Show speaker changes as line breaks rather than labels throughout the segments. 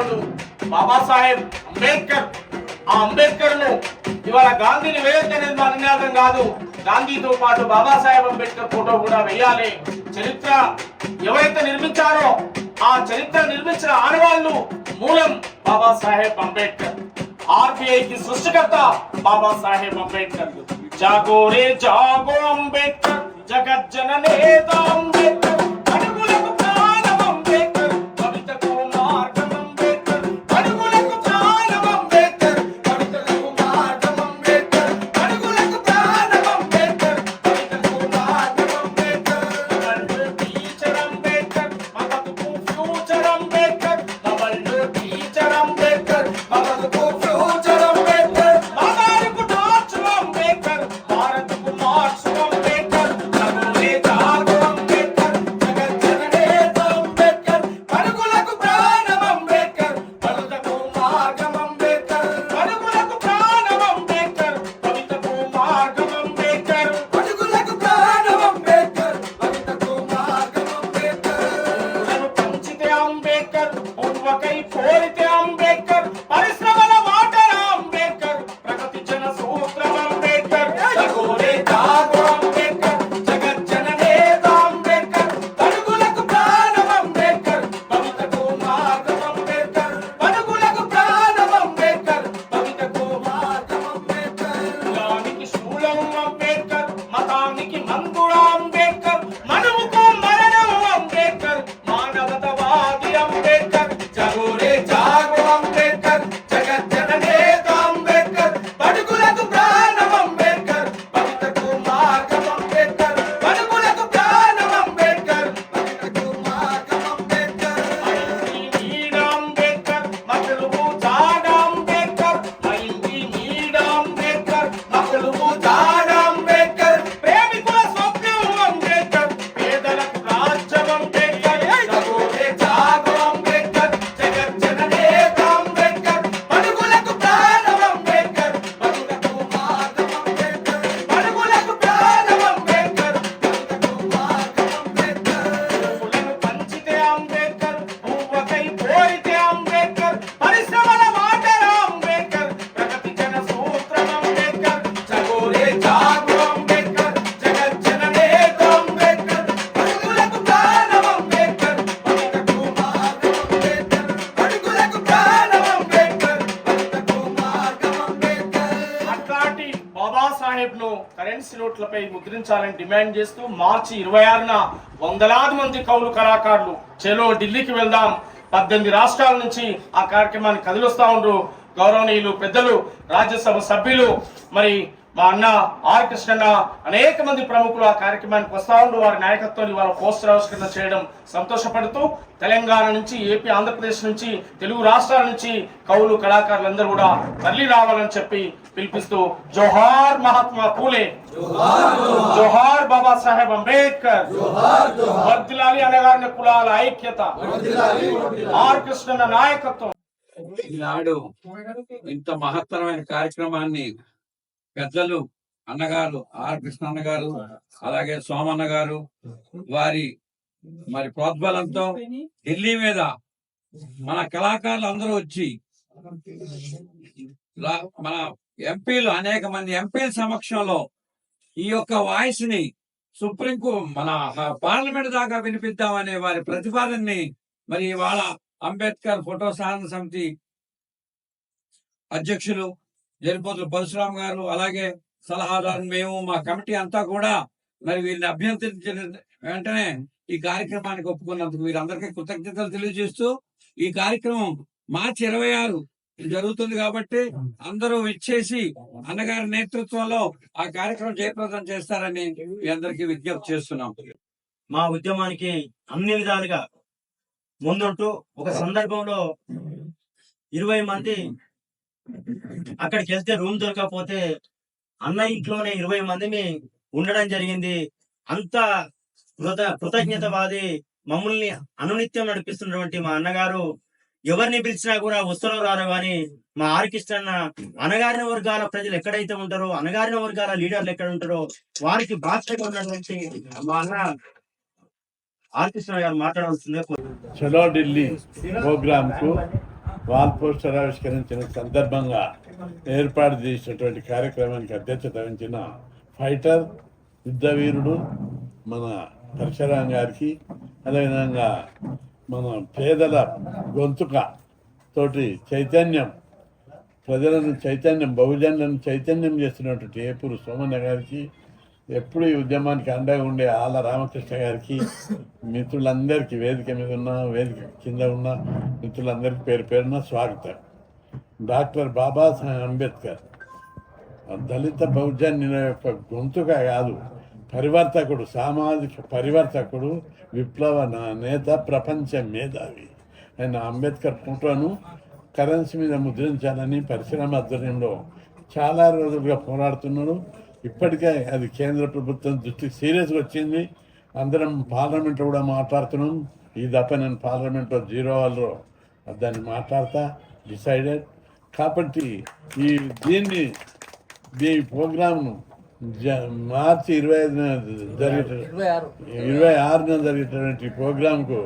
వాళ్ళు బాబాసాహెబ్ అంబేద్కర్. ఆ అంబేద్కర్ను ఇవాళ గాంధీని వేయొద్దనేది మా నినాదం కాదు గాంధీతో పాటు బాబాసాహెబ్ అంబేద్కర్ ఫోటో కూడా వేయాలి. చరిత్ర ఎవరైతే నిర్మించారో ఆ చరిత్ర నిర్మించిన ఆడవాళ్ళు మూలం బాబాసాహెబ్ అంబేద్కర్. ఆర్బీఐ కి సృష్టికర్త బాబాసాహెబ్ అంబేద్కర్. జాగోరే జాగో అంబేద్కర్ జగజ్జన నేత అంబేద్కర్. బాబాసాహెబ్ను కరెన్సీ నోట్లపై ముద్రించాలని డిమాండ్ చేస్తూ మార్చి ఇరవై ఆరున వందలాది మంది కౌలు కళాకారులు చెలో ఢిల్లీకి వెళ్దాం. పద్దెనిమిది రాష్ట్రాల నుంచి ఆ కార్యక్రమాన్ని కదిలిస్తా ఉండ్రు. గౌరవనీయులు పెద్దలు రాజ్యసభ సభ్యులు మరి మా అన్న ఆర్ కృష్ణన్న అనేక మంది ప్రముఖులు ఆ కార్యక్రమానికి వస్తా ఉండు. వారి నాయకత్వాన్ని వాళ్ళ పోస్టర్ ఆవిష్కరణ చేయడం సంతోషపడుతూ తెలంగాణ నుంచి ఏపీ ఆంధ్రప్రదేశ్ నుంచి తెలుగు రాష్ట్రాల నుంచి కవులు కళాకారులందరూ కూడా తరలి రావాలని చెప్పి పిలిపిస్తూ జోహార్ మహాత్మా పూలే జోహార్ బాబా సాహెబ్ అంబేద్కర్. వర్దిలాలి అనగారిన కులాల ఐక్యత. ఆర్ కృష్ణన్న నాయకత్వం.
ఈనాడు ఇంత మహత్తరమైన కార్యక్రమాన్ని పెద్దలు అన్నగారు ఆర్ కృష్ణన్న గారు అలాగే సోమన్న గారు వారి మరి ప్రోద్బలంతో ఢిల్లీ మీద మన కళాకారులు అందరూ వచ్చి మన ఎంపీలు అనేక మంది ఎంపీల సమక్షంలో ఈ యొక్క వాయిస్ని సుప్రీం కో- మన పార్లమెంట్ దాకా వినిపిద్దామనే వారి ప్రతిపాదనని మరి ఇవాళ అంబేద్కర్ ఫోటో సాధన సమితి అధ్యక్షులు జరిపోతుల పరశురామ్ గారు అలాగే సలహాదారు మేము మా కమిటీ అంతా కూడా మరి వీరిని అభ్యర్థించిన వెంటనే ఈ కార్యక్రమానికి ఒప్పుకున్నందుకు వీరందరికీ కృతజ్ఞతలు తెలియజేస్తూ ఈ కార్యక్రమం మార్చి ఇరవై ఆరు జరుగుతుంది కాబట్టి అందరూ ఇచ్చేసి అన్నగారి నేతృత్వంలో ఆ కార్యక్రమం జయప్రదం చేస్తారని మీ అందరికీ విజ్ఞప్తి చేస్తున్నాం.
మా ఉద్యమానికి అన్ని విధాలుగా ముందుంటూ ఒక సందర్భంలో ఇరవై మంది అక్కడికి వెళ్తే రూమ్ దొరకకపోతే అన్న ఇంట్లోనే ఇరవై మందిని ఉండడం జరిగింది. అంత కృత కృతజ్ఞతవాది మమ్మల్ని అనునిత్యం నడిపిస్తున్నటువంటి మా అన్నగారు ఎవరిని పిలిచినా కూడా వస్తువులు రారు కానీ మా ఆర్కిస్టన్న అనగారిన వర్గాల ప్రజలు ఎక్కడైతే ఉంటారో అనగారిన వర్గాల లీడర్లు ఎక్కడ ఉంటారో వారికి బాధ్యత ఉన్నటువంటి మా అన్న ఆర్కిస్టన్న గారు మాట్లాడవలసిందే
చలో ఢిల్లీ ప్రోగ్రామ్కు వాల్ పోస్టర్ ఆవిష్కరించిన సందర్భంగా ఏర్పాటు చేసినటువంటి కార్యక్రమానికి అధ్యక్షత వహించిన ఫైటర్ యుద్ధవీరుడు మన పరశురాం గారికి అదేవిధంగా మన పేదల గొంతుక తోటి చైతన్యం ప్రజలను చైతన్యం బహుజనులను చైతన్యం చేస్తున్నటువంటి ఏపూరు సోమన్న గారికి ఎప్పుడు ఈ ఉద్యమానికి అండగా ఉండే ఆళ్ళ రామకృష్ణ గారికి మిత్రులందరికీ వేదిక మీద ఉన్న వేదిక కింద ఉన్న మిత్రులందరికీ పేరు పేరున స్వాగతం. డాక్టర్ బాబాసాహెబ్ అంబేద్కర్ దళిత బౌద్ధాన్ని యొక్క గొంతుక కాదు పరివర్తకుడు సామాజిక పరివర్తకుడు విప్లవ నా- నేత ప్రపంచ మేధావి ఆయన అంబేద్కర్ ఫోటోను కరెన్సీ మీద ముద్రించాలని పరిశ్రమ ఆధ్వర్యంలో చాలా రోజులుగా పోరాడుతున్నాడు. ఇప్పటికే అది కేంద్ర ప్రభుత్వం దృష్టికి సీరియస్గా వచ్చింది. అందరం పార్లమెంట్లో కూడా మాట్లాడుతున్నాం. ఈ దప్ప నేను పార్లమెంట్లో జీరో వాళ్ళలో దాన్ని మాట్లాడతా డిసైడెడ్. కాబట్టి ఈ దీన్ని ఈ ప్రోగ్రామ్ను జ మార్చి ఇరవై ఐదున జరిగే ఇరవై ఆరున జరిగేటువంటి ప్రోగ్రాంకు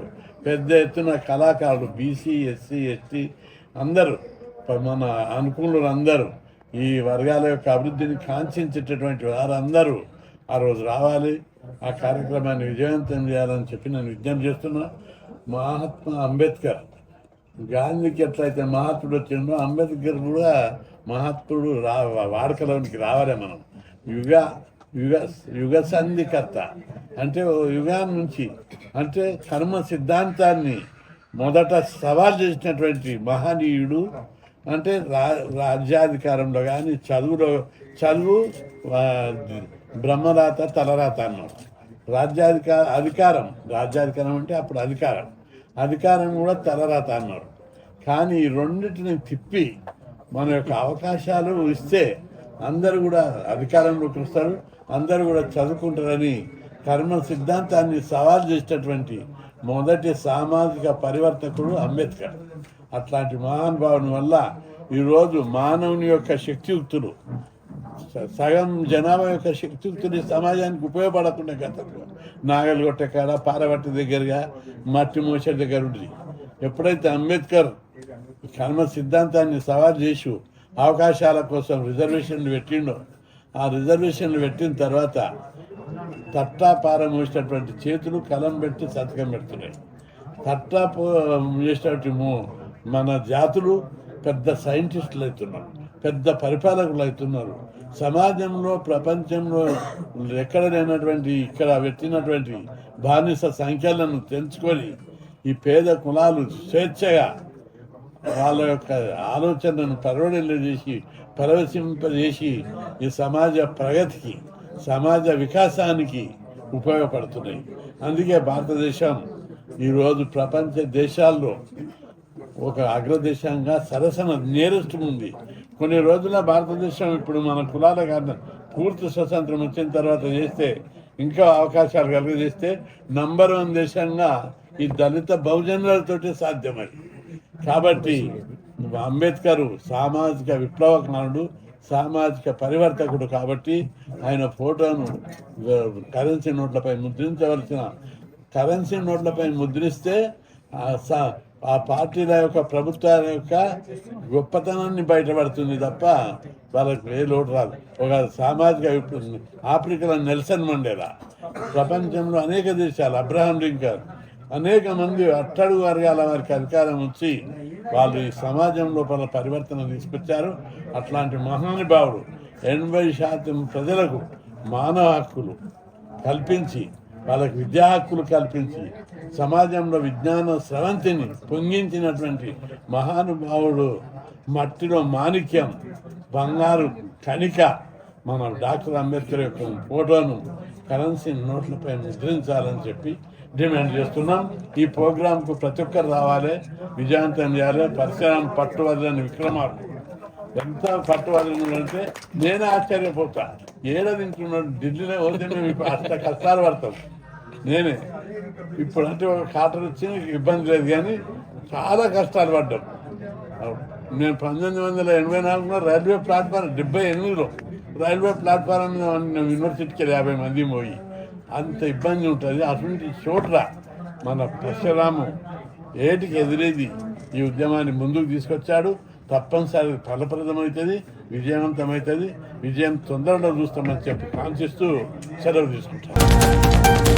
పెద్ద ఎత్తున కళాకారులు బీసీ ఎస్సీ ఎస్టీ అందరూ మన అనుకూలులు అందరూ ఈ వర్గాల యొక్క అభివృద్ధిని కాంక్షించేటటువంటి వారందరూ ఆ రోజు రావాలి. ఆ కార్యక్రమాన్ని విజయవంతం చేయాలని చెప్పి నేను విజ్ఞప్తి చేస్తున్నా. మహాత్మా అంబేద్కర్ గాంధీకి ఎట్లయితే మహాత్ముడు వచ్చిందో అంబేద్కర్ కూడా మహాత్ముడు రా వాడుకలోనికి రావాలి మనం. యుగ యుగ యుగ సంధికర్త. అంటే ఓ నుంచి అంటే కర్మ సిద్ధాంతాన్ని మొదట సవాల్ చేసినటువంటి మహనీయుడు అంటే రా రాజ్యాధికారంలో కానీ చదువులో చదువు బ్రహ్మరాత తలరాత అన్నాడు. రాజ్యాధికార అధికారం. రాజ్యాధికారం అంటే అప్పుడు అధికారం. అధికారం కూడా తలరాత అన్నారు కానీ ఈ రెండింటిని తిప్పి మన యొక్క అవకాశాలు ఇస్తే అందరూ కూడా అధికారంలోకి వస్తారు అందరూ కూడా చదువుకుంటారని కర్మ సిద్ధాంతాన్ని సవాల్ చేసేటటువంటి మొదటి సామాజిక పరివర్తకుడు అంబేద్కర్. అట్లాంటి మహానుభావుని వల్ల ఈరోజు మానవుని యొక్క శక్తియుక్తులు సగం జనాభా యొక్క శక్తియుక్తులు సమాజానికి ఉపయోగపడకుండా గతంలో. నాగలు కొట్టే కాడ పారబట్టి దగ్గరగా మట్టి మోసే దగ్గర ఉంది ఎప్పుడైతే అంబేద్కర్ కర్మ సిద్ధాంతాన్ని సవాల్ చేసి అవకాశాల కోసం రిజర్వేషన్లు పెట్టిండో ఆ రిజర్వేషన్లు పెట్టిన తర్వాత తట్టా పారమోసినటువంటి చేతులు కలం పెట్టి సంతకం పెడుతున్నాయి. తట్టా పో- చేసినటువంటి మన జాతులు పెద్ద సైంటిస్టులు అవుతున్నారు పెద్ద పరిపాలకులు అవుతున్నారు సమాజంలో ప్రపంచంలో ఎక్కడ లేనటువంటి ఇక్కడ పెట్టినటువంటి బానిస సంఖ్యలను తెంచుకొని ఈ పేద కులాలు స్వేచ్ఛగా వాళ్ళ యొక్క ఆలోచనను పరవడలు చేసి పరవశింపజేసి ఈ సమాజ ప్రగతికి సమాజ వికాసానికి ఉపయోగపడుతున్నాయి. అందుకే భారతదేశం ఈరోజు ప్రపంచ దేశాల్లో ఒక అగ్రదేశంగా సరసన నేరుస్తుంది కొన్ని రోజుల భారతదేశం ఇప్పుడు మన కులాల కారణం పూర్తి స్వతంత్రం వచ్చిన తర్వాత చేస్తే ఇంకా అవకాశాలు కలిగజేస్తే నంబర్ వన్ దేశంగా ఈ దళిత బహుజనులతోటి సాధ్యమది కాబట్టి అంబేద్కర్ సామాజిక విప్లవకారుడు సామాజిక పరివర్తకుడు కాబట్టి ఆయన ఫోటోను కరెన్సీ నోట్లపై ముద్రించవలసిన కరెన్సీ నోట్లపై ముద్రిస్తే ఆ పార్టీల యొక్క ప్రభుత్వాల యొక్క గొప్పతనాన్ని బయటపడుతుంది తప్ప వాళ్ళకి ఏ లోటు రాదు. ఒక సామాజిక విప్లవం ఆఫ్రికాలో నెల్సన్ మండేలా. ప్రపంచంలో అనేక దేశాలు అబ్రహాం లింకన్ అనేక మంది అట్టడుగు వర్గాల వారికి అధికారం వచ్చి వాళ్ళు ఈ సమాజం లోపల పరివర్తన తీసుకొచ్చారు. అట్లాంటి మహానుభావుడు ఎనభై శాతం ప్రజలకు మానవ హక్కులు కల్పించి వాళ్ళకి విద్యా హక్కులు కల్పించి సమాజంలో విజ్ఞాన స్రవంతిని పొంగించినటువంటి మహానుభావుడు మట్టిలో మాణిక్యం బంగారు కణిక మన డాక్టర్ అంబేద్కర్ యొక్క ఫోటోను కరెన్సీ నోట్లపై ముద్రించాలని చెప్పి డిమాండ్ చేస్తున్నాం. ఈ ప్రోగ్రాంకు ప్రతి ఒక్కరు రావాలి. విజయవంతం చేయాలి. పరిసరం పట్టువద్దని విక్రమార్కుడు ఎంత పట్టువదలంటే నేనే ఆశ్చర్యపోతా. ఏడ తింటున్నాడు? ఢిల్లీలో పోతే మేము అంత కష్టాలు పడతాం నేనే. ఇప్పుడు అంటే ఒక కాటర్ వచ్చి ఇబ్బంది లేదు కానీ చాలా కష్టాలు పడ్డాం. నేను పంతొమ్మిది వందల ఎనభై నాలుగులో రైల్వే ప్లాట్ఫారం డెబ్బై ఎనిమిదిలో రైల్వే ప్లాట్ఫారం యూనివర్సిటీకి వెళ్ళి యాభై మంది పోయి అంత ఇబ్బంది ఉంటుంది. అటువంటి చోట్ల మన పరశురాము ఏటికి ఎదిరేది ఈ ఉద్యమాన్ని ముందుకు తీసుకొచ్చాడు. తప్పనిసరి ఫలప్రదమవుతుంది విజయవంతమవుతుంది. విజయం తొందరలో చూస్తామని చెప్పి కాంక్షిస్తూ సెలవు తీసుకుంటాను